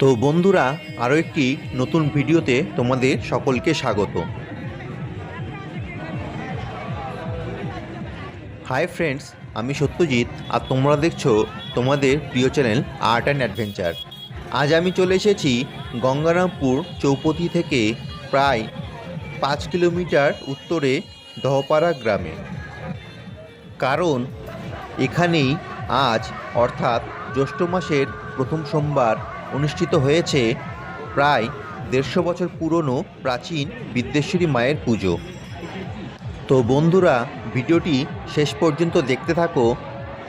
তো বন্ধুরা, আরও একটি নতুন ভিডিওতে তোমাদের সকলকে স্বাগত। হাই ফ্রেন্ডস আমি সত্যজিৎ আর তোমরা দেখছ তোমাদের প্রিয় চ্যানেল আর্ট অ্যান্ড অ্যাডভেঞ্চার আজ আমি চলে এসেছি গঙ্গারামপুর চৌপতি থেকে প্রায় পাঁচ কিলোমিটার উত্তরে দহপাড়া গ্রামে। কারণ এখানেই আজ, অর্থাৎ জ্যৈষ্ঠ মাসের প্রথম সোমবার, অনুষ্ঠিত হয়েছে প্রায় দেড়শো বছর পুরনো প্রাচীন বিদ্যেশ্বরী মায়ের পুজো। তো বন্ধুরা, ভিডিওটি শেষ পর্যন্ত দেখতে থাকো।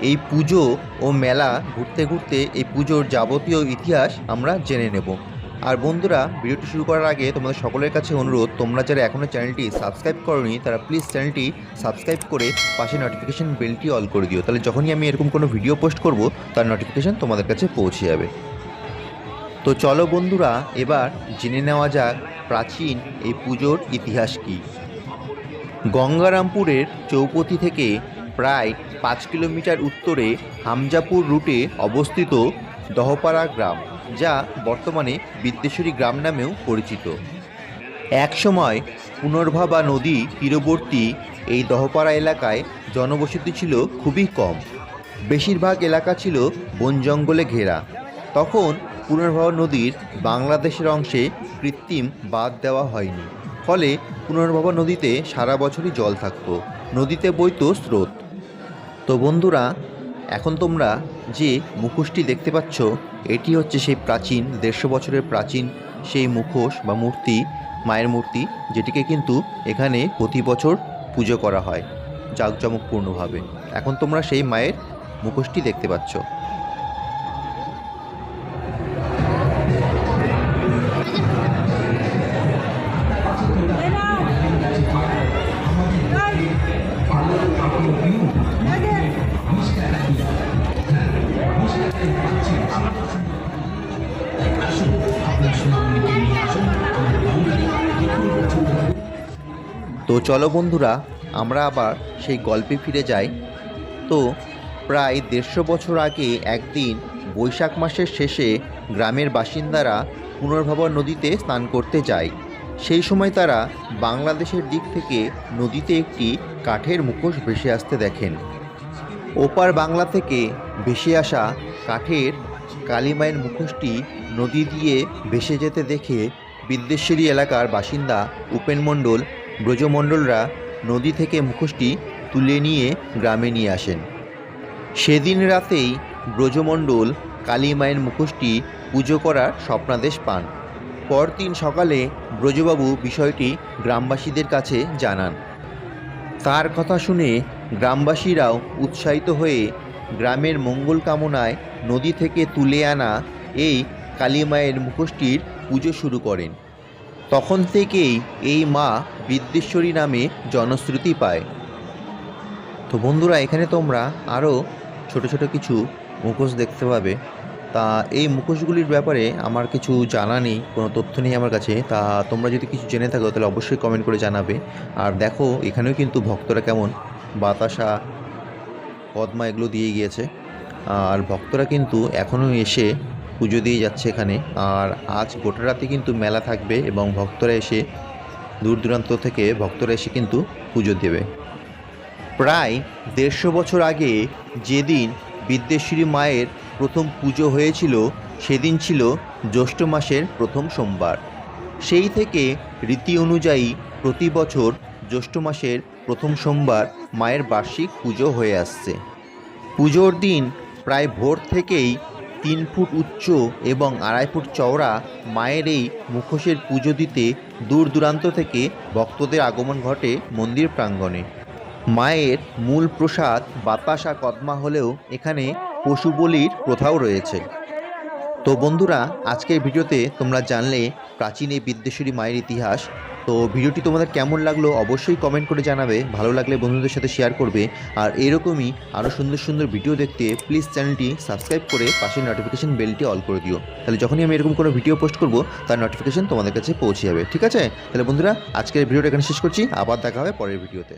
এই পুজো ও মেলা ঘুরতে ঘুরতে এই পুজোর যাবতীয় ইতিহাস আমরা জেনে নেব। আর বন্ধুরা, ভিডিওটি শুরু করার আগে তোমাদের সকলের কাছে অনুরোধ, তোমরা যারা এখনও চ্যানেলটি সাবস্ক্রাইব করনি, তারা প্লিজ চ্যানেলটি সাবস্ক্রাইব করে পাশে নোটিফিকেশান বেলটি অল করে দিও। তাহলে যখনই আমি এরকম কোনো ভিডিও পোস্ট করব, তার নোটিফিকেশান তোমাদের কাছে পৌঁছে যাবে। তো চলো বন্ধুরা, এবার জেনে নেওয়া যাক প্রাচীন এই পুজোর ইতিহাস কী। গঙ্গারামপুরের চৌপতি থেকে প্রায় পাঁচ কিলোমিটার উত্তরে হামজাপুর রুটে অবস্থিত দহপাড়া গ্রাম। যা বর্তমানে বিদ্যেশ্বরী গ্রাম নামেও পরিচিত। একসময় পুনর্ভাবা নদী তীরবর্তী এই দহপাড়া এলাকায় জনবসতি ছিল খুবই কম। বেশিরভাগ এলাকা ছিল বন জঙ্গলে ঘেরা। তখন পুনর্ভবা নদীর বাংলাদেশের অংশে কৃত্রিম বাঁধ দেওয়া হয়নি। ফলে পুনর্ভবা নদীতে সারা বছরই জল থাকতো। নদীতে বইতো স্রোত। তো বন্ধুরা এখন তোমরা যে মুখোশটি দেখতে পাচ্ছ, এটি হচ্ছে সেই প্রাচীন, দেড়শো বছরের প্রাচীন সেই মুখোশ বা মূর্তি, মায়ের মূর্তি, যেটিকে কিন্তু এখানে প্রতি বছর পুজো করা হয় জাঁকজমকপূর্ণভাবে। এখন তোমরা সেই মায়ের মুখোশটি দেখতে পাচ্ছ। তো চলো বন্ধুরা, আমরা আবার সেই গল্পে ফিরে যাই। তো প্রায় দেড়শো বছর আগে একদিন বৈশাখ মাসের শেষে গ্রামের বাসিন্দারা পুনর্ভবন নদীতে স্নান করতে যায়। সেই সময় তারা বাংলাদেশের দিক থেকে নদীতে একটি কাঠের মুখোশ ভেসে আসতে দেখেন। ওপার বাংলা থেকে ভেসে আসা কাঠের কালীমায়ের মুখোশটি নদী দিয়ে ভেসে যেতে দেখে বিদ্যেশ্বরী এলাকার বাসিন্দা উপেন মণ্ডল ব্রজমণ্ডলরা নদী থেকে মুখোশটি তুলে নিয়ে গ্রামে নিয়ে আসেন। সেদিন রাতেই ব্রজমণ্ডল কালী মায়ের মুখোশটি পুজো করার স্বপ্নাদেশ পান। পরদিন সকালে ব্রজবাবু বিষয়টি গ্রামবাসীদের কাছে জানান। তার কথা শুনে গ্রামবাসীরাও উৎসাহিত হয়ে গ্রামের মঙ্গল কামনায় নদী থেকে তুলে আনা এই কালী মায়ের মুখোশটির পুজো শুরু করেন। তখন থেকেই এই মা বিদ্যেশ্বরী নামে জনশ্রুতি পায়। তো বন্ধুরা, এখানে তোমরা আরও ছোট ছোট কিছু মুখোশ দেখতে পাবে। তা এই মুখোশগুলির ব্যাপারে আমার কিছু জানা নেই, কোনো তথ্য নেই আমার কাছে। তা তোমরা যদি কিছু জেনে থাকো, তাহলে অবশ্যই কমেন্ট করে জানাবে। আর দেখো, এখানেও কিন্তু ভক্তরা কেমন বাতাসা, পদ্মা এগুলো দিয়ে গিয়েছে। আর ভক্তরা কিন্তু এখনও এসে পুজো দিয়ে যাচ্ছে এখানে। আর আজ গোটা রাতে কিন্তু মেলা থাকবে এবং ভক্তরা এসে দূর দূরান্ত থেকে ভক্তরা এসে কিন্তু পুজো দেবে। প্রায় দেড়শো বছর আগে যেদিন বিদ্যেশ্বরী মায়ের প্রথম পুজো হয়েছিল, সেদিন ছিল জ্যৈষ্ঠ মাসের প্রথম সোমবার। সেই থেকে রীতি অনুযায়ী প্রতি বছর জ্যৈষ্ঠ মাসের প্রথম সোমবার মায়ের বার্ষিক পুজো হয়ে আসছে। পুজোর দিন প্রায় ভোর থেকেই তিন ফুট উচ্চ এবং আড়াই ফুট চওড়া মায়ের এই মুখোশের পুজো দিতে দূর দূরান্ত থেকে ভক্তদের আগমন ঘটে মন্দির প্রাঙ্গণে। মায়ের মূল প্রসাদ, বাতাসা কদমা হলেও এখানে পশু বলির প্রথাও রয়েছে। তো বন্ধুরা, আজকের ভিডিওতে তোমরা জানলে প্রাচীন এই বিদ্যেশ্বরী মায়ের ইতিহাস তো ভিডিওটি তোমাদের কেমন লাগল অবশ্যই কমেন্ট করে জানাবে। ভালো লাগলে বন্ধুদের সাথে শেয়ার করবে। আর এরকমই আরও সুন্দর সুন্দর ভিডিও দেখতে প্লিজ চ্যানেলটি সাবস্ক্রাইব করে পাশের নোটিফিকেশান বেলটি অল করে দিও। তাহলে যখনই আমি এরকম কোনো ভিডিও পোস্ট করব, তার নোটিফিকেশান তোমাদের কাছে পৌঁছে যাবে। ঠিক আছে? তাহলে বন্ধুরা, আজকের ভিডিওটা এখানে শেষ করছি। আবার দেখা হবে পরের ভিডিওতে